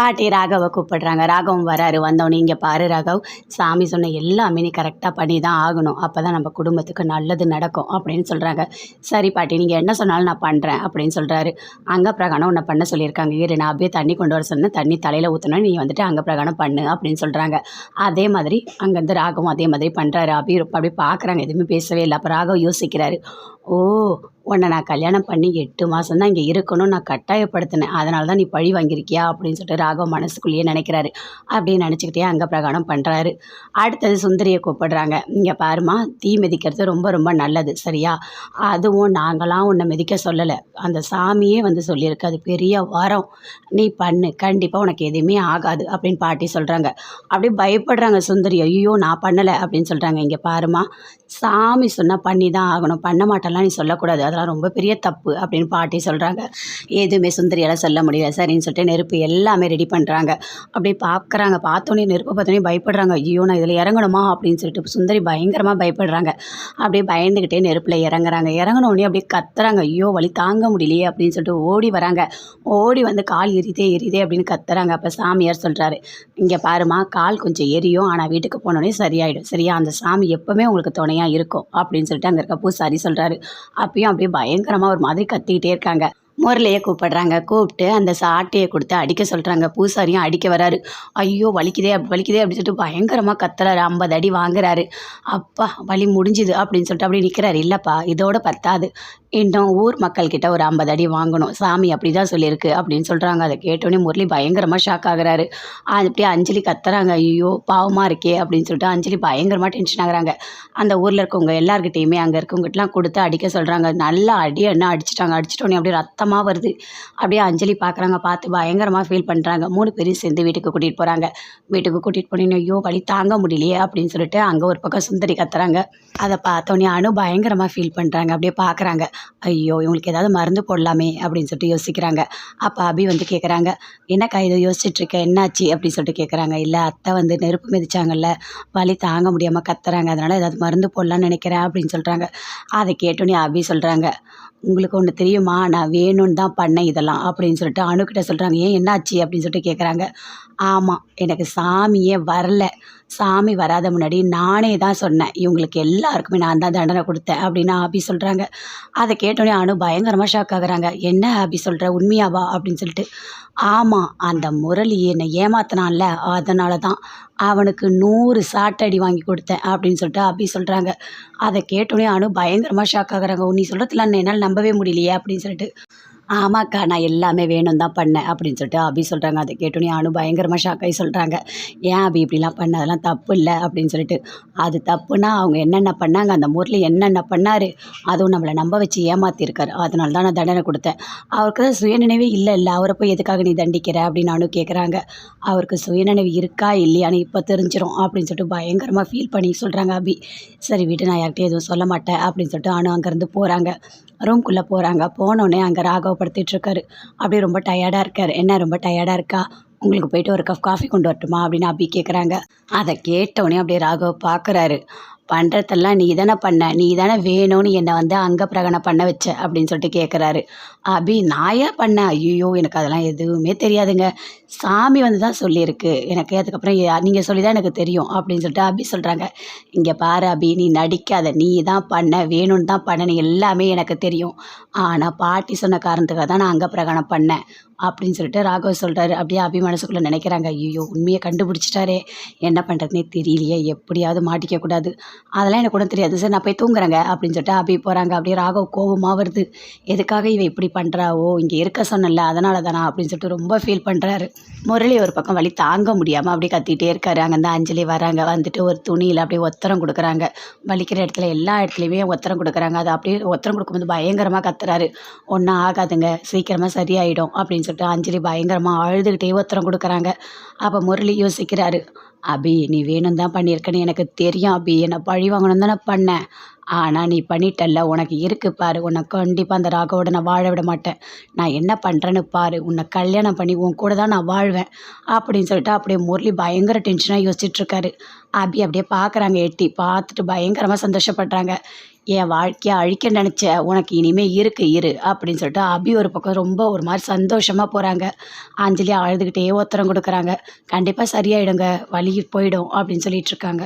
பாட்டி ராகவை கூப்பிடுறாங்க. ராகவும் வராரு. வந்தவனே இங்கே பாரு ராகவ் சாமி சொன்ன எல்லாமே நீ கரெக்டாக பண்ணி தான் ஆகணும். அப்போ தான் நம்ம குடும்பத்துக்கு நல்லது நடக்கும் அப்படின்னு சொல்கிறாங்க சரி பாட்டி நீங்கள் என்ன சொன்னாலும் நான் பண்ணுறேன் அப்படின்னு சொல்கிறாரு அங்க பிரகாணம் உன்னை பண்ண சொல்லியிருக்காங்க. இரு நான் அப்படியே தண்ணி கொண்டு வர சொன்னேன். தண்ணி தலையில் ஊற்றணும் நீ வந்துட்டு அங்க பிரகாணம் பண்ணு அப்படின்னு சொல்கிறாங்க அதே மாதிரி அங்கேருந்து ராகவும் அதே மாதிரி பண்ணுறாரு அப்படியே அப்படியே பார்க்குறாங்க எதுவுமே பேசவே இல்லை. அப்போ ராகவ் யோசிக்கிறாரு. ஓ உன்னை நான் கல்யாணம் பண்ணி எட்டு மாதம் தான் இங்கே இருக்கணும் நான் கட்டாயப்படுத்தினேன். அதனால தான் நீ பழி வாங்கியிருக்கியா அப்படின்னு சொல்லிட்டு ராகவ் மனசுக்குள்ளேயே நினைக்கிறாரு. அப்படின்னு நினச்சிக்கிட்டே அங்க பிரகாணம் பண்ணுறாரு அடுத்தது சுந்தரியை கூப்பிடுறாங்க. இங்கே பாருமா தீ மிதிக்கிறது ரொம்ப ரொம்ப நல்லது சரியா? அதுவும் நாங்களாம் உன்னை மிதிக்க சொல்லலை. அந்த சாமியே வந்து சொல்லியிருக்கு. அது பெரிய வரம். நீ பண்ணு. கண்டிப்பாக உனக்கு எதுவுமே ஆகாது அப்படின்னு பாட்டி சொல்கிறாங்க அப்படியே பயப்படுறாங்க சுந்தரி. ஐயோ நான் பண்ணலை அப்படின்னு சொல்கிறாங்க இங்கே பாருமா சாமி சொன்னால் பண்ணி தான் ஆகணும். பண்ண மாட்டேன்லாம் நீ சொல்லக்கூடாது. அதெல்லாம் ரொம்ப பெரிய தப்பு அப்படின்னு பாட்டி சொல்கிறாங்க எதுவுமே சுந்தரியால் சொல்ல முடியல. சரின்னு சொல்லிட்டு நெருப்பு எல்லாமே ரெடி பண்ணுறாங்க அப்படியே பார்க்குறாங்க பார்த்தோன்னே நெருப்பை பார்த்தோன்னே பயப்படுறாங்க. ஐயோ நான் இதில் இறங்கணுமா? அப்படின்னு சொல்லிட்டு சுந்தரி பயங்கரமாக பயப்படுறாங்க. அப்படியே பயந்துக்கிட்டே நெருப்பில் இறங்குறாங்க. இறங்கினோடனே அப்படியே கத்துறாங்க. ஐயோ வழி தாங்க முடியலையே அப்படின்னு சொல்லிட்டு ஓடி வராங்க. ஓடி வந்து கால் எரிதே எரிதே அப்படின்னு கத்துறாங்க. அப்போ சாமியார் சொல்கிறாரு இங்கே பாருமா கால் கொஞ்சம் எரியும். ஆனால் வீட்டுக்கு போனோடனே சரியாயிடும். சரியா? அந்த சாமி எப்போவுமே உங்களுக்கு துணையாக இருக்கும். அப்படின்னு சொல்லிட்டு அங்கே இருக்க பூசாரி சொல்கிறாரு அப்பயும் அப்படியே பயங்கரமாக ஒரு மாதிரி கத்திக்கிட்டே இருக்காங்க. முரளியை கூப்பிடுறாங்க. கூப்பிட்டு அந்த சாட்டையை கொடுத்து அடிக்க சொல்கிறாங்க பூசாரியும் அடிக்க வராரு. ஐயோ வலிக்குதே அப்படி வலிக்குதே அப்படின்னு சொல்லிட்டு பயங்கரமாக கத்துறாரு. ஐம்பது அடி வாங்குறாரு. அப்பா வலி முடிஞ்சுது அப்படின்னு சொல்லிட்டு அப்படியே நிற்கிறாரு இல்லைப்பா இதோட பத்தாது. இன்னும் ஊர் மக்கள்கிட்ட ஒரு ஐம்பது அடி வாங்கணும். சாமி அப்படி தான் சொல்லியிருக்கு அப்படின்னு சொல்கிறாங்க அதை கேட்டோன்னே முரளி பயங்கரமாக ஷாக் ஆகுறாரு. அது அப்படியே அஞ்சலி கத்துறாங்க. ஐயோ பாவமாக இருக்கே அப்படின்னு சொல்லிட்டு அஞ்சலி பயங்கரமாக டென்ஷன் ஆகுறாங்க. அந்த ஊரில் இருக்கவங்க எல்லாருக்கிட்டேயுமே அங்கே இருக்கவங்ககிட்டலாம் கொடுத்து அடிக்க சொல்கிறாங்க நல்லா அடி என்ன அடிச்சிட்டாங்க. அடிச்சிட்டோன்னே அப்படியே ரத்தமாக வருது. அப்படியே அஞ்சலி பார்க்குறாங்க பார்த்து பயங்கரமாக ஃபீல் பண்ணுறாங்க மூணு பேரும் சேர்ந்து வீட்டுக்கு கூட்டிகிட்டு போகிறாங்க வீட்டுக்கு கூட்டிகிட்டு போனீங்க ஐயோ வழி தாங்க முடியலையே அப்படின்னு சொல்லிட்டு அங்கே ஒரு பக்கம் சுந்தரி கத்துறாங்க. அதை பார்த்தோன்னே அனு பயங்கரமாக ஃபீல் பண்ணுறாங்க அப்படியே பார்க்குறாங்க ஐயோ இவங்களுக்கு ஏதாவது மருந்து போடலாமே அப்படின்னு சொல்லிட்டு யோசிக்கிறாங்க. அப்போ அபி வந்து கேட்குறாங்க என்னக்கா இதை யோசிச்சுட்ருக்க? என்னாச்சு? அப்படின்னு சொல்லிட்டு கேட்குறாங்க இல்லை அத்தை வந்து நெருப்பு மிதிச்சாங்கல்ல வலி தாங்க முடியாமல் கத்துறாங்க அதனால் ஏதாவது மருந்து போடலான்னு நினைக்கிறேன் அப்படின்னு சொல்கிறாங்க அதை கேட்டோன்னே அபி சொல்கிறாங்க உங்களுக்கு ஒன்று தெரியுமா? நான் வேணும்னு தான் பண்ணேன் இதெல்லாம் அப்படின்னு சொல்லிட்டு அணுக்கிட்ட சொல்கிறாங்க ஏன் என்னாச்சு? அப்படின்னு சொல்லிட்டு கேட்குறாங்க ஆமாம் எனக்கு சாமியே வரல. சாமி வராத முன்னாடி நானே தான் சொன்னேன் இவங்களுக்கு எல்லாருக்குமே நான் தான் தண்டனை கொடுத்தேன் அப்படின்னு ஆபி சொல்கிறாங்க அதை அதை கேட்டோன்னே அனு பயங்கரமாக ஷாக் ஆகுறாங்க. என்ன அப்படி சொல்கிற உண்மையாவா? அப்படின்னு சொல்லிட்டு ஆமாம் அந்த முரளி என்னை ஏமாத்தினான்ல அதனால தான் அவனுக்கு நூறு சாட்டடி வாங்கி கொடுத்தேன் அப்படின்னு சொல்லிட்டு அப்படி சொல்கிறாங்க அதை கேட்டோன்னே அனு பயங்கரமாக ஷாக் ஆகுறாங்க. நீ சொல்கிறதுலாம் என்னால் நம்பவே முடியலையே அப்படின்னு சொல்லிட்டு ஆமாக்கா நான் எல்லாமே வேணும் தான் பண்ணேன் அப்படின்னு சொல்லிட்டு அபி சொல்கிறாங்க அதை கேட்டோன்னே அனு பயங்கரமாக ஷாக்காகி சொல்கிறாங்க ஏன் அபி இப்படிலாம் பண்ண? அதெல்லாம் தப்பு இல்லை அப்படின்னு சொல்லிட்டு. அது தப்புனா அவங்க என்னென்ன பண்ணாங்க? அந்த முரளி என்னென்ன பண்ணார்? அதுவும் நம்மளை நம்ப வச்சு ஏமாற்றிருக்காரு அதனால தான் நான் தண்டனை கொடுத்தேன். அவருக்கு தான் சுயநினைவே இல்லை இல்லை. அவரை போய் எதுக்காக நீ தண்டிக்கிற? அப்படின்னு அனு கேட்குறாங்க அவருக்கு சுயநினைவு இருக்கா இல்லையான்னு இப்போ தெரிஞ்சிடும் அப்படின்னு சொல்லிட்டு பயங்கரமாக ஃபீல் பண்ணி சொல்கிறாங்க அபி. சரி வீட்டு நான் யார்கிட்டயும் எதுவும் சொல்ல மாட்டேன் அப்படின்னு சொல்லிட்டு அனு அங்கேருந்து போகிறாங்க ரூம்குள்ளே போகிறாங்க போனோடனே அங்கே ராகவ் படுத்துட்டு இருக்காரு அப்படியே ரொம்ப டயர்டாக இருக்கார். என்ன ரொம்ப டயர்டாக இருக்கா? உங்களுக்கு போயிட்டு ஒரு கப் காஃபி கொண்டு வரட்டுமா? அப்படின்னு அபி கேட்குறாங்க அதை கேட்டோடனே அப்படியே ராகவ் பார்க்குறாரு பண்ணுறதெல்லாம் நீ தானே பண்ண நீ தானே வேணும்னு என்னை வந்து அங்க பிரகடனம் பண்ண வச்ச அப்படின்னு சொல்லிட்டு கேட்குறாரு அபி நான் ஏன் பண்ணேன் ஐயோ எனக்கு அதெல்லாம் எதுவுமே தெரியாதுங்க. சாமி வந்து தான் சொல்லியிருக்கு. எனக்கு அதுக்கப்புறம் நீங்கள் சொல்லி தான் எனக்கு தெரியும் அப்படின்னு சொல்லிட்டு அபி சொல்கிறாங்க இங்கே பாரு அபி நீ நடிக்காத நீ தான் பண்ண வேணும்னு தான் பண்ண நீ எல்லாமே எனக்கு தெரியும். ஆனால் பாட்டி சொன்ன காரணத்துக்காக தான் நான் அங்க பிரகடனம் பண்ணேன் அப்படின்னு சொல்லிட்டு ராகவ் சொல்கிறாரு அப்படியே அபி மனசுக்குள்ளே நினைக்கிறாங்க. ஐயோ உண்மையை கண்டுபிடிச்சிட்டாரே. என்ன பண்ணுறதுனே தெரியலையே. எப்படியாவது மாட்டிக்கக்கூடாது அதெல்லாம் எனக்கு கூட தெரியாது. சார் நான் போய் தூங்குறேங்க அப்படின்னு சொல்லிட்டு அபி போகிறாங்க அப்படியே ராகவ் கோபமாக வருது. எதுக்காக இவ இப்படி பண்ணுறாவோ இங்கே இருக்க சொன்னல அதனால தானா அப்படின்னு சொல்லிட்டு ரொம்ப ஃபீல் பண்ணுறாரு முரளி ஒரு பக்கம் வழி தாங்க முடியாமல் அப்படியே கத்திட்டே இருக்காரு. அங்கேருந்து அஞ்சலி வராங்க வந்துட்டு ஒரு துணியில் அப்படியே ஒத்தரம் கொடுக்குறாங்க. வலிக்கிற இடத்துல எல்லா இடத்துலையுமே ஒத்தரம் கொடுக்குறாங்க. அது அப்படியே ஒத்தரம் கொடுக்கும்போது பயங்கரமாக கத்துறாரு. ஒன்றும் ஆகாதுங்க சீக்கிரமாக சரியாயிடும் அப்படின்னு சொல்லிட்டு அஞ்சலி பயங்கரமாக அழுதுகிட்டே ஒத்தரம் கொடுக்குறாங்க. அப்போ முரளி யோசிக்கிறாரு அபி நீ வேணும் தான் பண்ணியிருக்கன்னு எனக்கு தெரியும் அபி என்னை பழி வாங்கணும் தானே பண்ணேன். ஆனால் நீ பண்ணிட்டல்ல. உனக்கு இருக்கு பாரு. உன்னை கண்டிப்பாக அந்த ராகவோட நான் வாழ விட மாட்டேன். நான் என்ன பண்ணுறேன்னு பாரு. உன்னை கல்யாணம் பண்ணி உன் கூட தான் நான் வாழ்வேன். அப்படின்னு சொல்லிட்டு அப்படியே முரளி பயங்கர டென்ஷனாக யோசிச்சுட்ருக்காரு அபி அப்படியே பார்க்குறாங்க எட்டி. பார்த்துட்டு பயங்கரமாக சந்தோஷப்படுறாங்க. என் வாழ்க்கையை அழிக்க நினச்ச உனக்கு இனிமேல் இருக்கு இரு அப்படின்னு சொல்லிட்டு அபி ஒரு பக்கம் ரொம்ப ஒரு மாதிரி சந்தோஷமாக போகிறாங்க அஞ்சலி அழுதுகிட்டே உத்தரம் கொடுக்குறாங்க. கண்டிப்பாக சரியாயிடுங்க வழி போயிடும் அப்படின்னு சொல்லிட்டு இருக்காங்க.